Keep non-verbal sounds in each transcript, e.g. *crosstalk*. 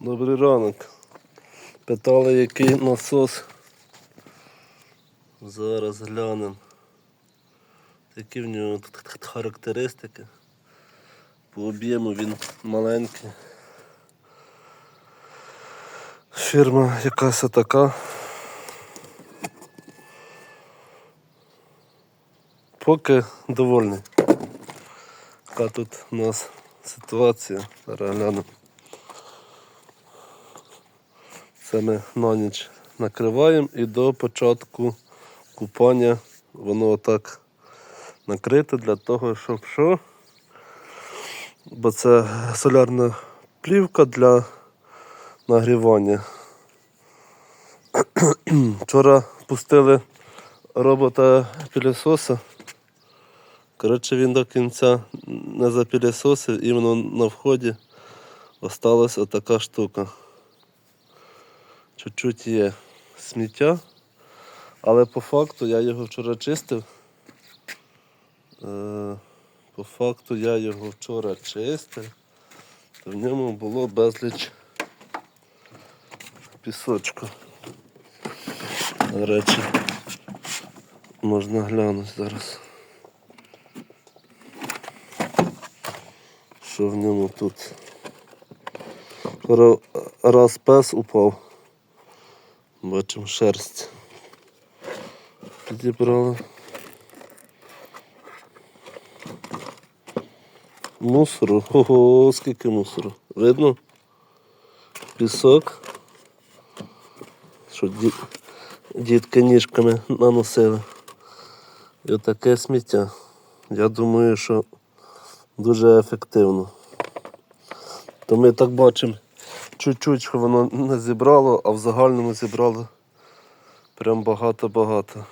Добрий ранок. Питали, який насос. Зараз глянемо. Які в нього тут характеристики. По об'єму він маленький. Фірма якась така. Поки довольний. Яка тут у нас ситуація. Зараз глянемо. Це ми на ніч накриваємо і до початку купання воно отак накрите для того, щоб що? Бо це солярна плівка для нагрівання. *clears throat* Вчора пустили робота пілісоса. Коротше, він до кінця не запілісосив, іменно на вході осталась отака штука. Чуть-чуть є сміття, але по факту я його вчора чистив. Е, По факту я його вчора чистив, то в ньому було безліч пісочку. До речі, можна глянути зараз. Що в ньому тут? Раз пес упав. Бачимо шерсть. Підібрали. Мусору. Ого, скільки мусору. Видно? Пісок. Що ді... дітки ніжками наносили. І отаке сміття. Я думаю, що дуже ефективно. То ми так бачимо чуть-чуть, воно не зібрало, а в загальному зібрало прям багато-багато.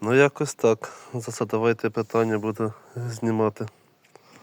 Ну якось так. За це давайте питання, буду знімати.